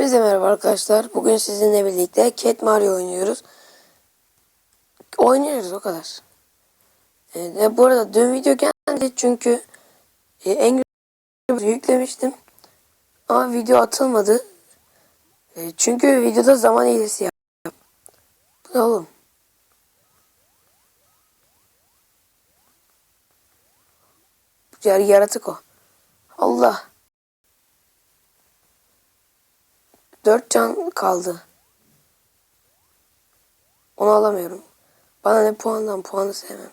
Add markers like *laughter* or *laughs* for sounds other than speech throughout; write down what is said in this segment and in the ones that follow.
Hepinize merhaba arkadaşlar. Bugün sizinle birlikte Cat Mario oynuyoruz. Oynuyoruz o kadar. Ee, e, bu arada dün video geldi çünkü e, Angry yüklemiştim. Ama video atılmadı. E, çünkü videoda zaman hilesi yaptım. Bu ne oğlum? Yar yaratık o. Allah. Dört can kaldı. Onu alamıyorum. Bana ne puandan puanı sevmem.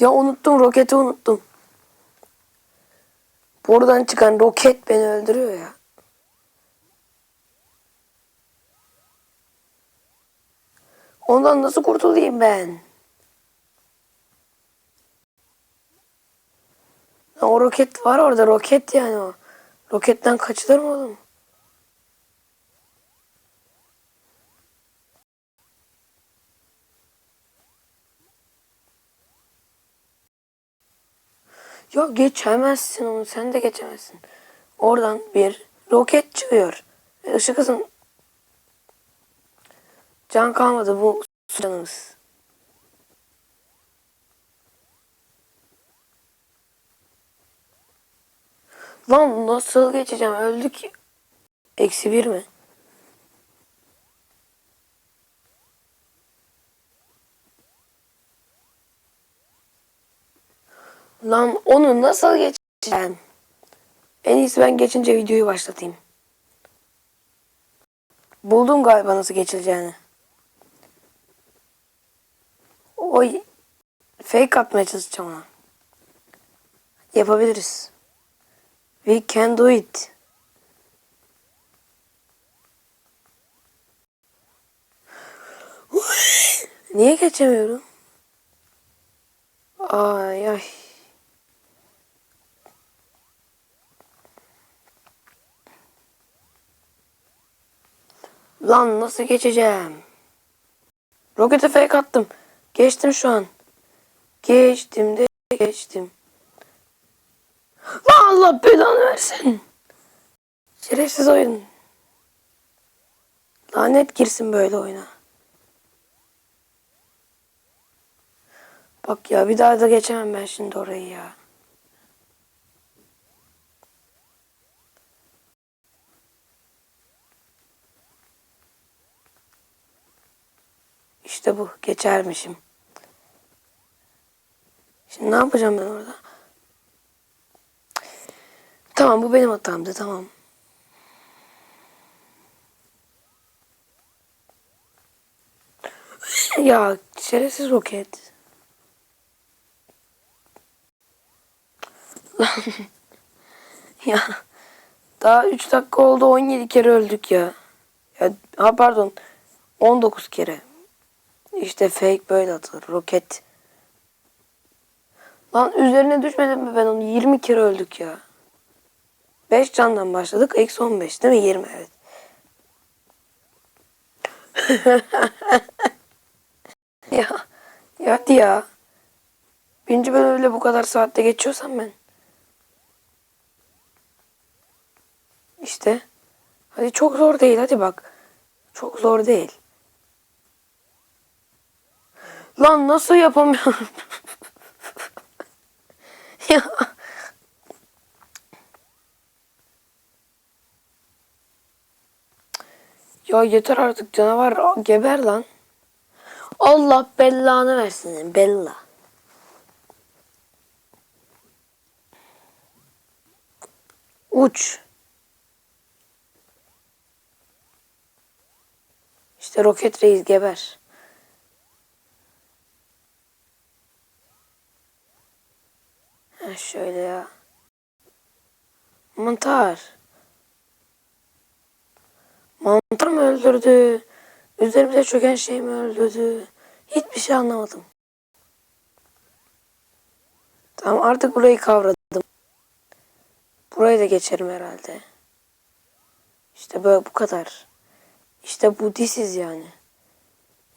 Ya unuttum roketi unuttum. Buradan çıkan roket beni öldürüyor ya. Ondan nasıl kurtulayım ben? Ya o roket var orada roket yani o. Roketten kaçılır mı oğlum? Ya geçemezsin onu sen de geçemezsin. Oradan bir roket çıkıyor. Ve ışık hızın can kalmadı bu canımız. Lan nasıl geçeceğim öldük. Eksi bir mi? Lan onu nasıl geçeceğim? En iyisi ben geçince videoyu başlatayım. Buldum galiba nasıl geçileceğini. Oy. Fake atmaya çalışacağım ona. Yapabiliriz. We can do it. Niye geçemiyorum? Ay ay. Lan nasıl geçeceğim? Rokete fake attım. Geçtim şu an. Geçtim de geçtim. Lan Allah belanı versin. Şerefsiz oyun. Lanet girsin böyle oyuna. Bak ya bir daha da geçemem ben şimdi orayı ya. İşte bu. Geçermişim. Şimdi ne yapacağım ben orada? Tamam bu benim hatamdı. Tamam. *laughs* ya şerefsiz roket. *laughs* ya daha 3 dakika oldu 17 kere öldük ya. Ya ha pardon 19 kere. İşte fake böyle atılır. Roket. Lan üzerine düşmedim mi ben onu? 20 kere öldük ya. 5 candan başladık. Eksi 15 değil mi? 20 evet. *laughs* ya. Ya hadi ya. Birinci bölümle bu kadar saatte geçiyorsam ben. İşte. Hadi çok zor değil hadi bak. Çok zor değil. Lan nasıl yapamıyorum? *laughs* ya. Ya yeter artık canavar geber lan. Allah bellanı versin. Bella. Uç. İşte roket reis geber. Şöyle ya. Mantar. Mantar mı öldürdü? Üzerimize çöken şey mi öldürdü? Hiçbir şey anlamadım. Tamam artık burayı kavradım. Burayı da geçerim herhalde. İşte böyle bu kadar. İşte bu disiz yani.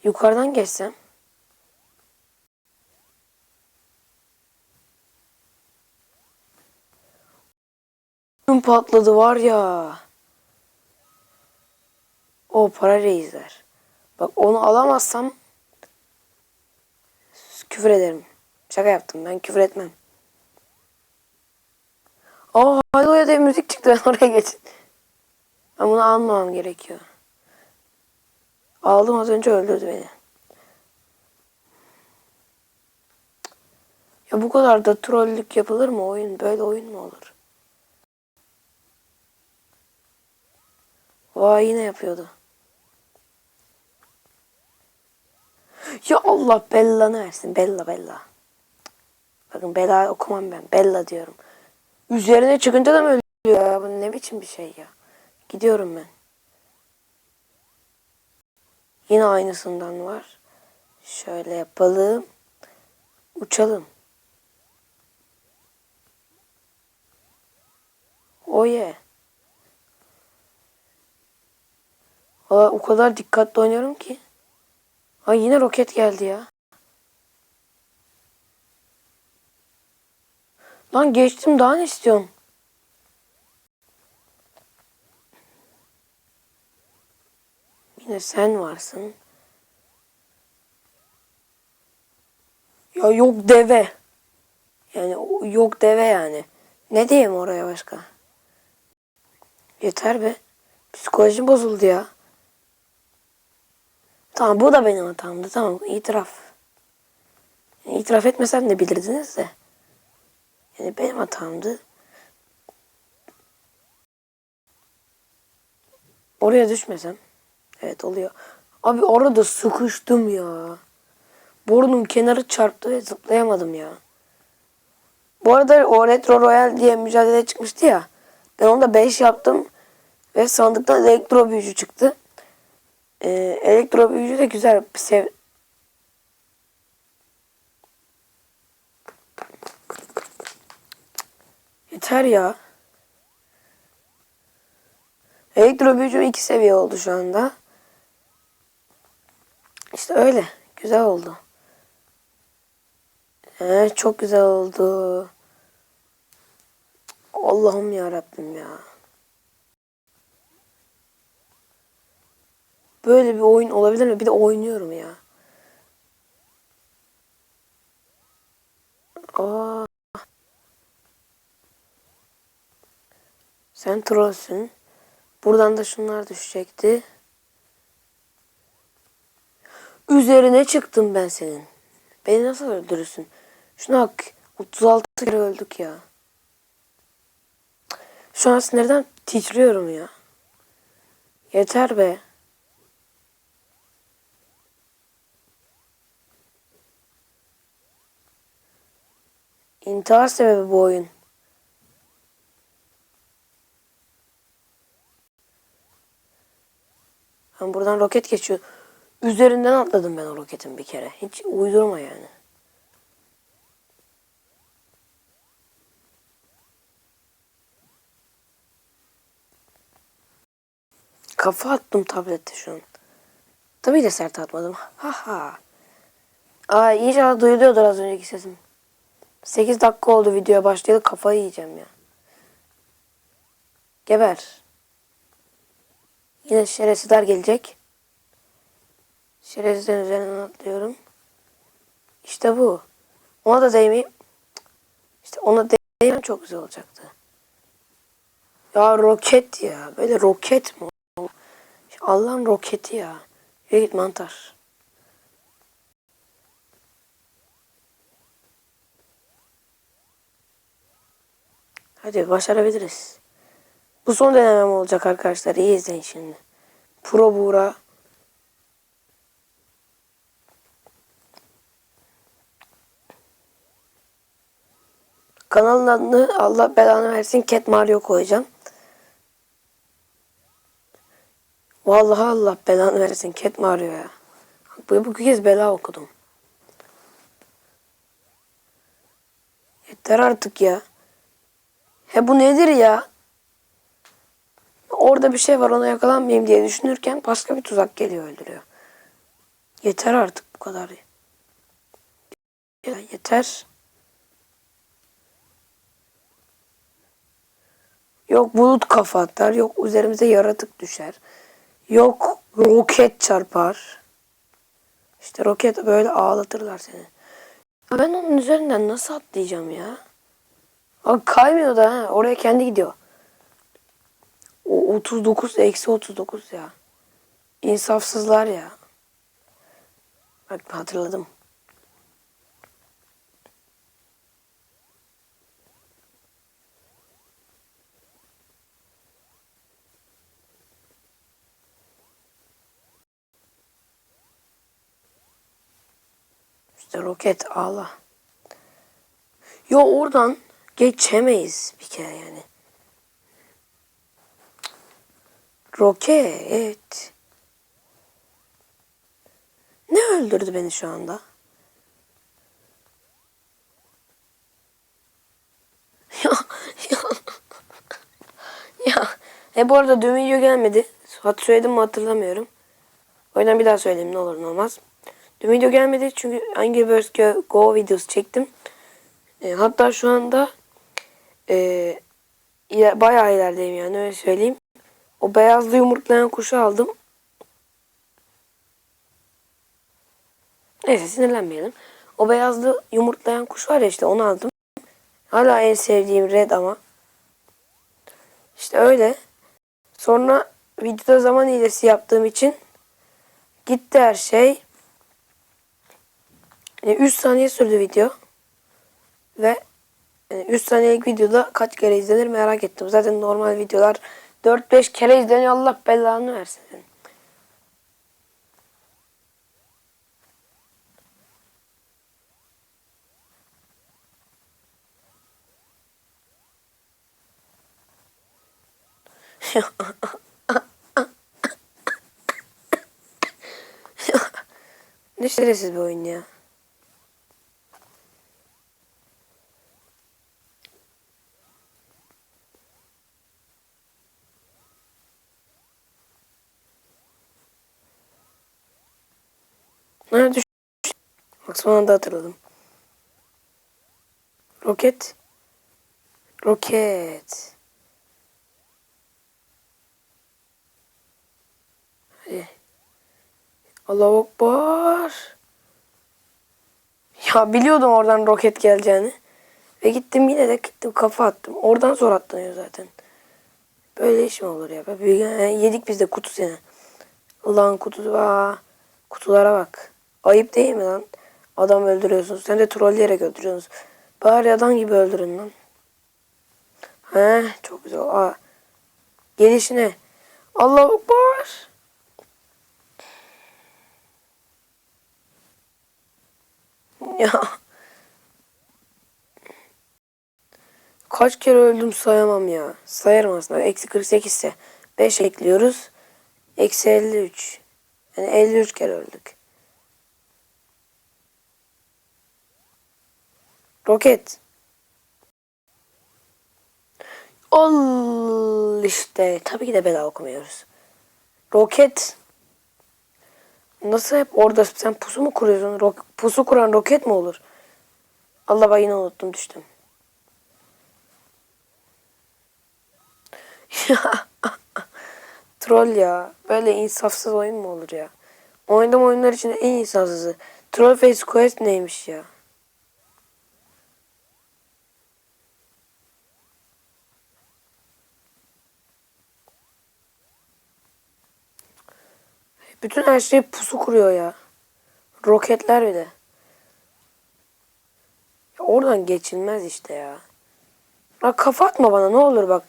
Yukarıdan geçsem. Patladı var ya. O para reisler. Bak onu alamazsam küfür ederim. Şaka yaptım ben küfür etmem. Aa hadi o diye müzik çıktı ben *laughs* oraya geçin. Ben bunu almamam gerekiyor. Aldım az önce öldürdü beni. Ya bu kadar da trollük yapılır mı oyun? Böyle oyun mu olur? Vay yine yapıyordu. Ya Allah bellanı versin. Bella Bella. Bakın Bella okumam ben. Bella diyorum. Üzerine çıkınca da mı ölüyor ya? Bu ne biçim bir şey ya? Gidiyorum ben. Yine aynısından var. Şöyle yapalım. Uçalım. Oye. Valla o kadar dikkatli oynuyorum ki. Ay yine roket geldi ya. Lan geçtim daha ne istiyorsun? Yine sen varsın. Ya yok deve. Yani yok deve yani. Ne diyeyim oraya başka? Yeter be. Psikolojim bozuldu ya. Tamam bu da benim hatamdı. Tamam itiraf. Yani itiraf etmesem de bilirdiniz de. Yani benim hatamdı. Oraya düşmesem. Evet oluyor. Abi orada sıkıştım ya. Burnum kenarı çarptı ve zıplayamadım ya. Bu arada o Retro Royal diye mücadele çıkmıştı ya. Ben onda 5 yaptım. Ve sandıktan elektro büyücü çıktı. Ee, elektro büyücü de güzel. Sev Yeter ya. Elektro büyücüm 2 seviye oldu şu anda. İşte öyle. Güzel oldu. Ee, çok güzel oldu. Allah'ım ya Rabbim ya. Böyle bir oyun olabilir mi? Bir de oynuyorum ya. Aa. Sen trollsün. Buradan da şunlar düşecekti. Üzerine çıktım ben senin. Beni nasıl öldürürsün? Şuna bak. 36 kere öldük ya. Şu an sinirden titriyorum ya. Yeter be. İntihar sebebi bu oyun. Ben buradan roket geçiyor. Üzerinden atladım ben o roketin bir kere. Hiç uydurma yani. Kafa attım tablette şu an. Tabii de sert atmadım. Ha ha. Aa inşallah duyuluyordur az önceki sesim. 8 dakika oldu videoya başlayalı kafayı yiyeceğim ya. Geber. Yine şerefsizler gelecek. Şerefsizlerin üzerinden atlıyorum. İşte bu. Ona da değmeyeyim. İşte ona değmem çok güzel olacaktı. Ya roket ya. Böyle roket mi? Allah'ın roketi ya. Yürü git mantar. Hadi başarabiliriz. Bu son denemem olacak arkadaşlar. İyi izleyin şimdi. Pro Buğra. Kanalın adını Allah belanı versin Cat Mario koyacağım. Vallahi Allah belanı versin Cat Mario ya. Bu, bu kez bela okudum. Yeter artık ya. He bu nedir ya? Orada bir şey var ona yakalanmayayım diye düşünürken başka bir tuzak geliyor öldürüyor. Yeter artık bu kadar. Ya yeter. Yok bulut kafa atar, yok üzerimize yaratık düşer. Yok roket çarpar. İşte roket böyle ağlatırlar seni. Ben onun üzerinden nasıl atlayacağım ya? Abi kaymıyor da ha. Oraya kendi gidiyor. O 39 eksi 39 ya. İnsafsızlar ya. Bak hatırladım. İşte roket ağla. Yo oradan geçemeyiz bir kere yani. Roket. Ne öldürdü beni şu anda? *laughs* Ya ya. Ya. E bu arada dün video gelmedi. Hat söyledim mi hatırlamıyorum. O yüzden bir daha söyleyeyim ne olur ne olmaz. Dün video gelmedi çünkü Angry Birds Go- videosu çektim. E, hatta şu anda e, iler- bayağı ilerideyim yani öyle söyleyeyim. O beyazlı yumurtlayan kuşu aldım. Neyse sinirlenmeyelim. O beyazlı yumurtlayan kuş var ya işte onu aldım. Hala en sevdiğim red ama. İşte öyle. Sonra videoda zaman hilesi yaptığım için gitti her şey. 3 saniye sürdü video. Ve 3 saniyelik videoda kaç kere izlenir merak ettim. Zaten normal videolar 4-5 kere izleniyor. Allah belanı versin. *laughs* ne şerefsiz bir oyun ya. Ha düş. Bak son anda hatırladım. Roket. Roket. Hadi. Allahu Ekber. Ya biliyordum oradan roket geleceğini. Ve gittim yine de gittim kafa attım. Oradan sonra atlanıyor zaten. Böyle iş mi olur ya? Yedik biz de kutu seni. Allah'ın kutusu. Aa, kutulara bak. Ayıp değil mi lan? Adam öldürüyorsunuz. Sen de trolleyerek öldürüyorsunuz. Bari adam gibi öldürün lan. He, çok güzel. Aa, gelişine. Allahu Ekber. Ya. Kaç kere öldüm sayamam ya. Sayarım aslında. Eksi 48 ise 5 ekliyoruz. Eksi 53. Yani 53 kere öldük. Roket. Ol işte. Tabii ki de bedava okumuyoruz. Roket. Nasıl hep orada sen pusu mu kuruyorsun? Ro pusu kuran roket mi olur? Allah bak unuttum düştüm. *laughs* Troll ya. Böyle insafsız oyun mu olur ya? Oynadığım oyunlar içinde en insafsızı. Troll Face Quest neymiş ya? Bütün her şey pusu kuruyor ya. Roketler bir de. Ya oradan geçilmez işte ya. Bak kafa atma bana ne olur bak.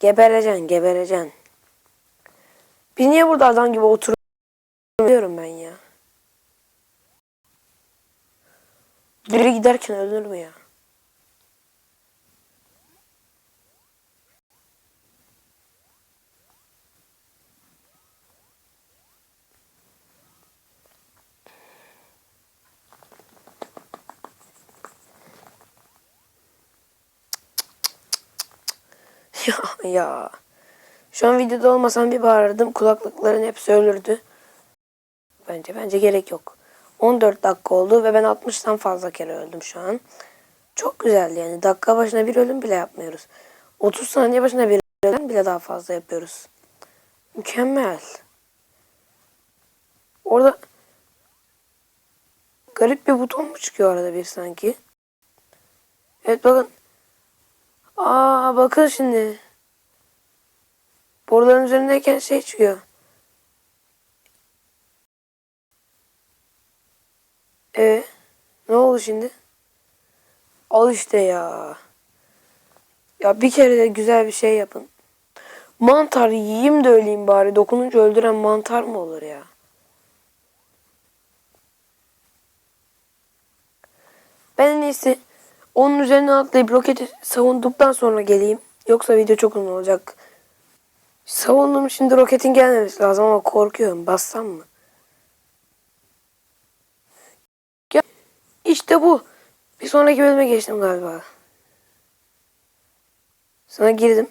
Gebereceksin gebereceksin. Biz niye burada adam gibi oturuyorum ben ya. Biri giderken ölür mü ya? Ya ya. Şu an videoda olmasam bir bağırırdım. Kulaklıkların hepsi ölürdü. Bence bence gerek yok. 14 dakika oldu ve ben 60'tan fazla kere öldüm şu an. Çok güzel yani. Dakika başına bir ölüm bile yapmıyoruz. 30 saniye başına bir ölüm bile daha fazla yapıyoruz. Mükemmel. Orada garip bir buton mu çıkıyor arada bir sanki? Evet bakın. Aa bakın şimdi. Boruların üzerindeyken şey çıkıyor. E ne oldu şimdi? Al işte ya. Ya bir kere de güzel bir şey yapın. Mantar yiyeyim de öleyim bari. Dokununca öldüren mantar mı olur ya? Ben en iyisi onun üzerine atlayıp roketi savunduktan sonra geleyim. Yoksa video çok uzun olacak. Savundum şimdi roketin gelmemesi lazım ama korkuyorum. Bassam mı? Ya, işte bu. Bir sonraki bölüme geçtim galiba. Sana girdim.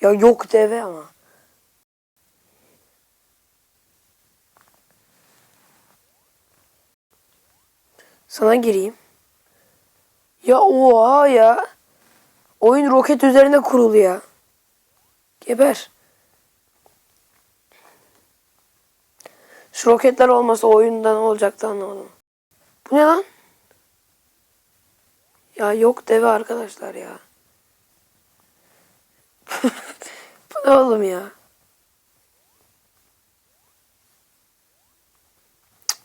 Ya yok deve ama. Sana gireyim. Ya oha ya. Oyun roket üzerine kurulu ya. Geber. Şu roketler olmasa oyunda ne olacaktı anlamadım. Bu ne lan? Ya yok deve arkadaşlar ya. *laughs* Bu ne oğlum ya?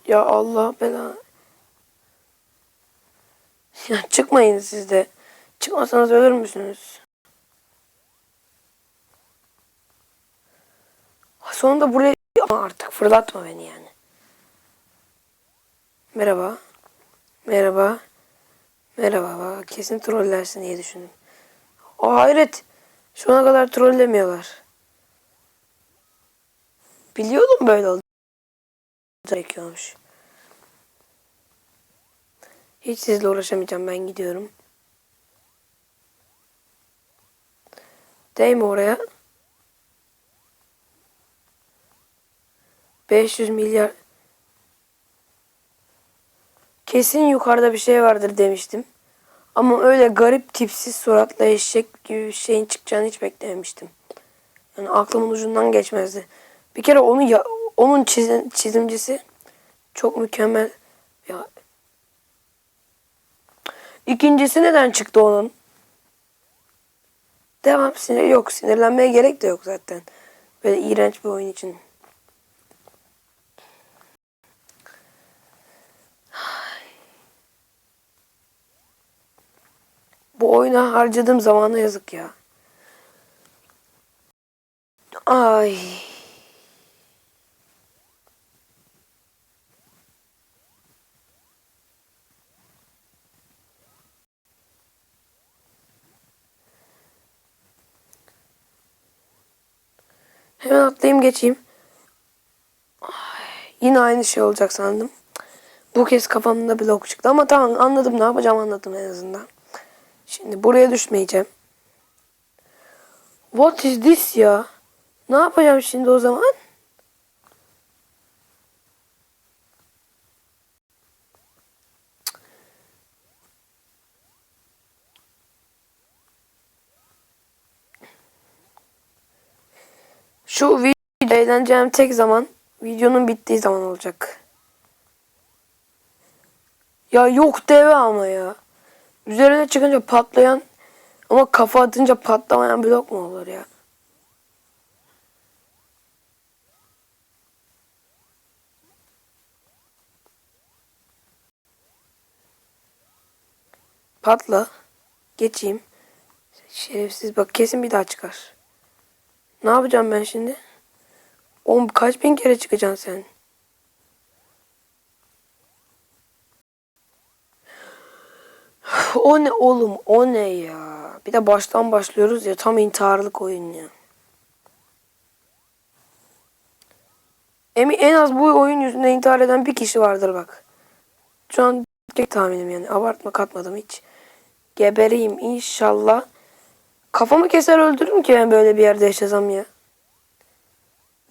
Ya Allah bela. Ya çıkmayın siz de. Çıkmasanız ölür müsünüz? Sonunda buraya ama artık fırlatma beni yani. Merhaba. Merhaba. Merhaba. Kesin trollersin diye düşündüm. O hayret. Şu ana kadar trollemiyorlar. Biliyordum böyle olacak. Gerekiyormuş. Hiç sizle uğraşamayacağım. Ben gidiyorum. Değme oraya. 500 milyar. Kesin yukarıda bir şey vardır demiştim. Ama öyle garip tipsiz suratla eşek gibi bir şeyin çıkacağını hiç beklememiştim. Yani aklımın ucundan geçmezdi. Bir kere onu ya, onun çizim, çizimcisi çok mükemmel. Ya. İkincisi neden çıktı onun? Devam sinir yok. Sinirlenmeye gerek de yok zaten. Böyle iğrenç bir oyun için. Bu oyuna harcadığım zamana yazık ya. Ay. Hemen atlayayım geçeyim. Ay, yine aynı şey olacak sandım. Bu kez kafamda blok çıktı ama tamam anladım ne yapacağım anladım en azından. Şimdi buraya düşmeyeceğim. What is this ya? Ne yapacağım şimdi o zaman? Şu video eğleneceğim tek zaman videonun bittiği zaman olacak. Ya yok deve ama ya. Üzerine çıkınca patlayan ama kafa atınca patlamayan blok mu olur ya? Patla. Geçeyim. Şerefsiz bak kesin bir daha çıkar. Ne yapacağım ben şimdi? Oğlum kaç bin kere çıkacaksın sen? O ne oğlum o ne ya? Bir de baştan başlıyoruz ya tam intiharlık oyun ya. Emi en az bu oyun yüzünden intihar eden bir kişi vardır bak. Şu an tek tahminim yani abartma katmadım hiç. Gebereyim inşallah. Kafamı keser öldürürüm ki ben böyle bir yerde yaşasam ya.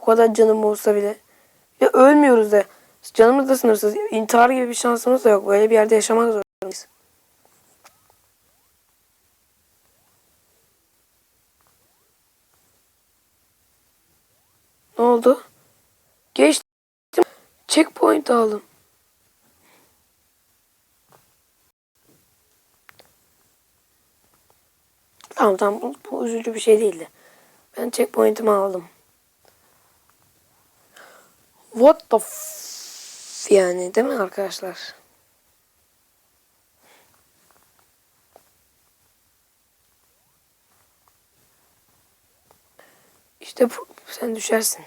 Bu kadar canım olsa bile. Ya ölmüyoruz da. Canımız da sınırsız. İntihar gibi bir şansımız da yok. Böyle bir yerde yaşamak zorundayız. Ne oldu? Geçtim Checkpoint aldım. Tamam tamam bu, bu üzücü bir şey değildi. Ben checkpoint'imi aldım. What the f yani değil mi arkadaşlar? İşte bu, sen düşersin.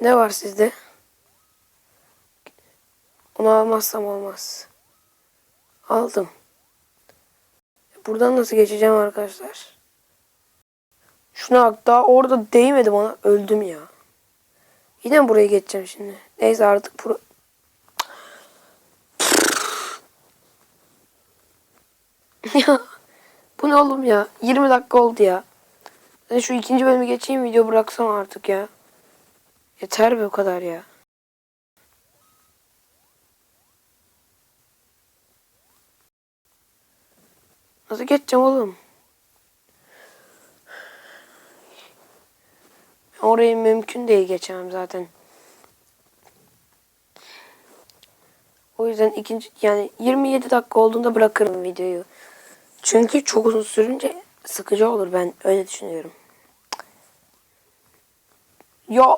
Ne var sizde? Onu almazsam olmaz. Aldım. Buradan nasıl geçeceğim arkadaşlar? Şuna daha orada değmedim ona. Öldüm ya. Yine mi buraya geçeceğim şimdi? Neyse artık bura... *laughs* ya bu ne oğlum ya? 20 dakika oldu ya. Ben şu ikinci bölümü geçeyim video bıraksam artık ya. Yeter be o kadar ya. Nasıl geçeceğim oğlum? Orayı mümkün değil geçemem zaten. O yüzden ikinci yani 27 dakika olduğunda bırakırım videoyu. Çünkü çok uzun sürünce sıkıcı olur ben öyle düşünüyorum. Ya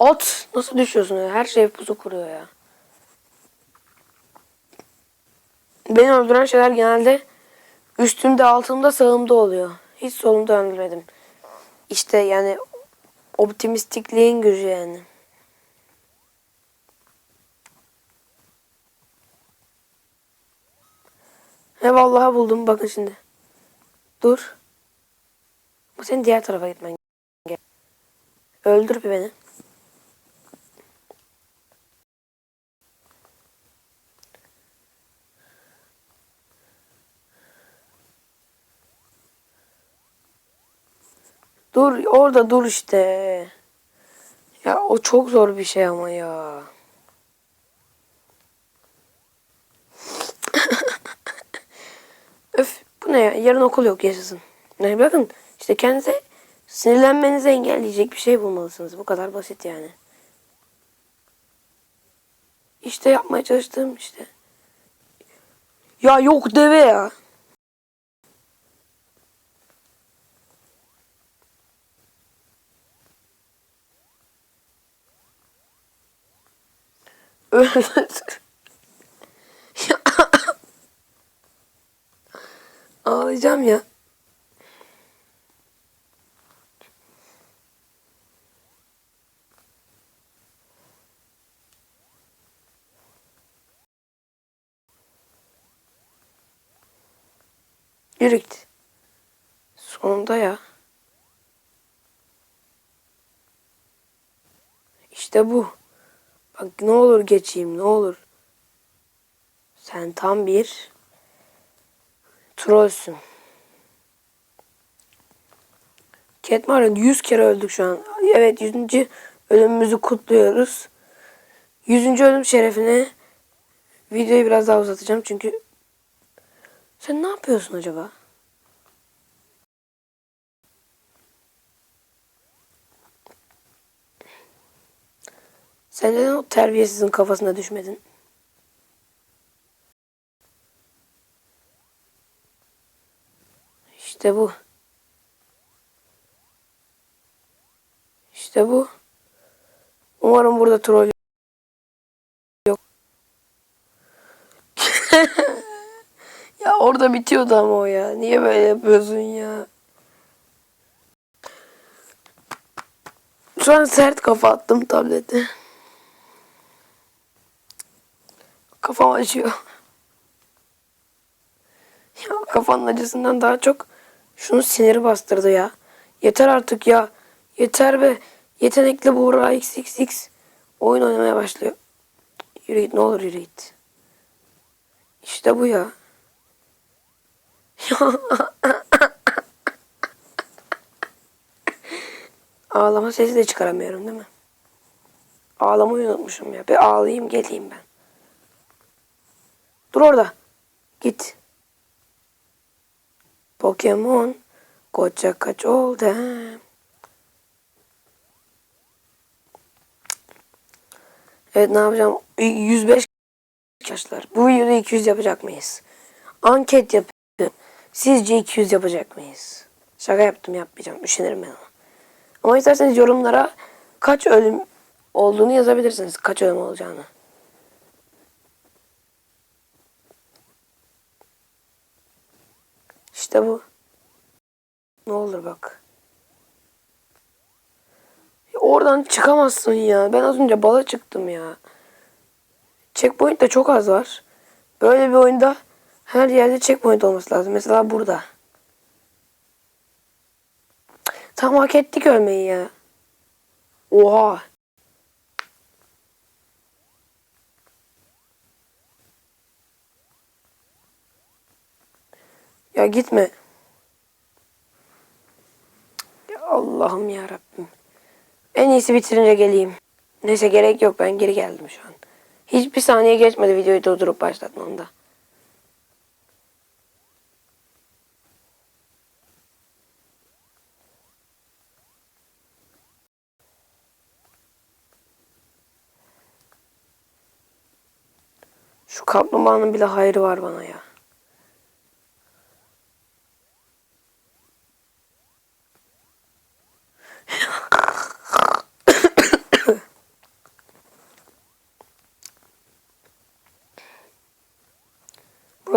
at nasıl düşüyorsun ya? Her şey pusu kuruyor ya. Beni öldüren şeyler genelde üstümde, altımda, sağımda oluyor. Hiç solumda öldürmedim. İşte yani optimistikliğin gücü yani. He vallahi buldum bakın şimdi. Dur. Bu senin diğer tarafa gitmen gerek. Öldür bir beni. Dur orada dur işte. Ya o çok zor bir şey ama ya. *laughs* Öf bu ne ya? Yarın okul yok yaşasın. Yani bakın işte kendinize sinirlenmenizi engelleyecek bir şey bulmalısınız. Bu kadar basit yani. İşte yapmaya çalıştığım işte. Ya yok deve ya. *laughs* Ağlayacağım ya. Yürü. Sonunda ya. İşte bu. Ne olur geçeyim ne olur. Sen tam bir trollsün. Catmar'ın 100 kere öldük şu an. Evet 100. ölümümüzü kutluyoruz. 100. ölüm şerefine videoyu biraz daha uzatacağım çünkü sen ne yapıyorsun acaba? Sen neden o terbiyesizin kafasına düşmedin? İşte bu. İşte bu. Umarım burada troll yok. *laughs* ya orada bitiyordu ama o ya. Niye böyle yapıyorsun ya? An sert kafa attım tablete. Kafam acıyor. Ya kafanın acısından daha çok şunu siniri bastırdı ya. Yeter artık ya. Yeter be. Yetenekli Buğra XXX oyun oynamaya başlıyor. Yürü git ne olur yürü git. İşte bu ya. *laughs* Ağlama sesi de çıkaramıyorum değil mi? Ağlamayı unutmuşum ya. Bir ağlayayım geleyim ben. Dur orada. Git. Pokemon koca kaç oldu? Evet ne yapacağım? 105 arkadaşlar. Bu videoda 200 yapacak mıyız? Anket yapıyorum. Sizce 200 yapacak mıyız? Şaka yaptım yapmayacağım. Üşenirim ben ama. Ama isterseniz yorumlara kaç ölüm olduğunu yazabilirsiniz. Kaç ölüm olacağını. İşte bu. Ne olur bak. Ya Oradan çıkamazsın ya. Ben az önce bala çıktım ya. Checkpoint de çok az var. Böyle bir oyunda her yerde checkpoint olması lazım. Mesela burada. Tam hak ettik ölmeyi ya. Oha. Ya gitme. Ya Allah'ım ya Rabbim. En iyisi bitirince geleyim. Neyse gerek yok ben geri geldim şu an. Hiçbir saniye geçmedi videoyu durdurup başlatmamda. Şu kaplumbağanın bile hayrı var bana ya.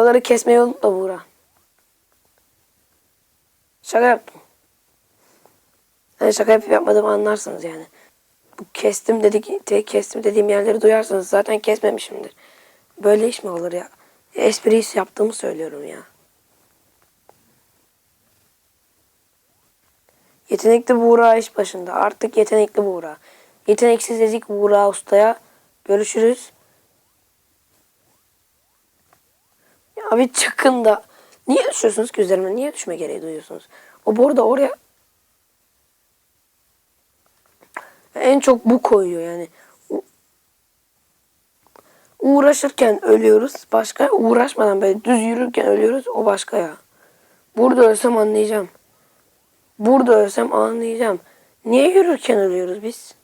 Buraları kesmeyi unutma Buğra. Şaka yaptım. Yani şaka yapıp yapmadığımı anlarsınız yani. Bu kestim dedik, kestim dediğim yerleri duyarsınız. Zaten kesmemişimdir. Böyle iş mi olur ya? Espriyi yaptığımı söylüyorum ya. Yetenekli Buğra iş başında. Artık yetenekli Buğra. Yeteneksiz dedik Buğra ustaya. Görüşürüz. Ya bir çıkın da. Niye düşüyorsunuz ki üzerime? Niye düşme gereği duyuyorsunuz? O bu arada oraya en çok bu koyuyor yani. Uğraşırken ölüyoruz. Başka uğraşmadan böyle düz yürürken ölüyoruz. O başka ya. Burada ölsem anlayacağım. Burada ölsem anlayacağım. Niye yürürken ölüyoruz biz?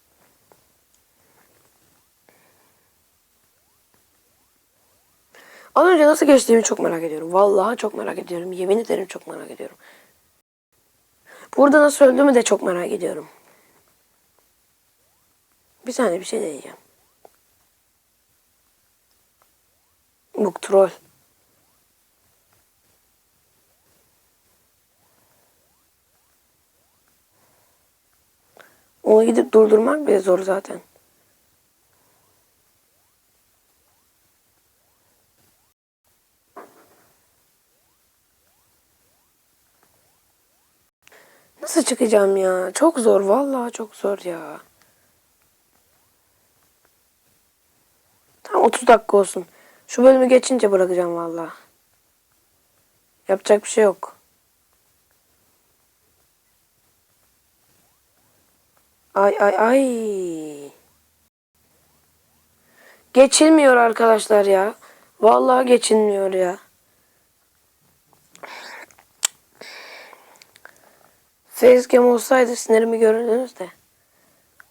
Az önce nasıl geçtiğimi çok merak ediyorum. Vallahi çok merak ediyorum. Yemin ederim çok merak ediyorum. Burada nasıl öldüğümü de çok merak ediyorum. Bir saniye bir şey deneyeceğim. Bu troll. Onu gidip durdurmak bile zor zaten. Nasıl çıkacağım ya? Çok zor. Vallahi çok zor ya. Tamam 30 dakika olsun. Şu bölümü geçince bırakacağım vallahi. Yapacak bir şey yok. Ay ay ay. Geçilmiyor arkadaşlar ya. Vallahi geçilmiyor ya. Facecam olsaydı sinirimi görürdünüz de.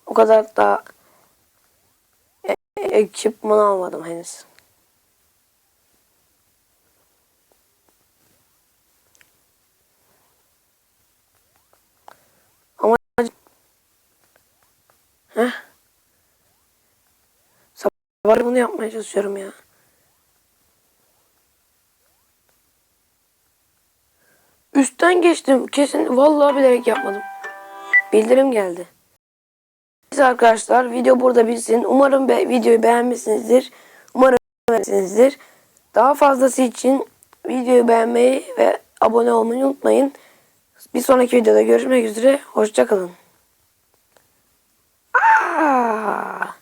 O kadar da e- ekipman almadım henüz. Ama Heh. Sabah bunu yapmaya çalışıyorum ya. Üstten geçtim. Kesin vallahi bilerek yapmadım. Bildirim geldi. Neyse arkadaşlar video burada bitsin. Umarım be videoyu beğenmişsinizdir. Umarım beğenmişsinizdir. Daha fazlası için videoyu beğenmeyi ve abone olmayı unutmayın. Bir sonraki videoda görüşmek üzere. Hoşçakalın. Aa!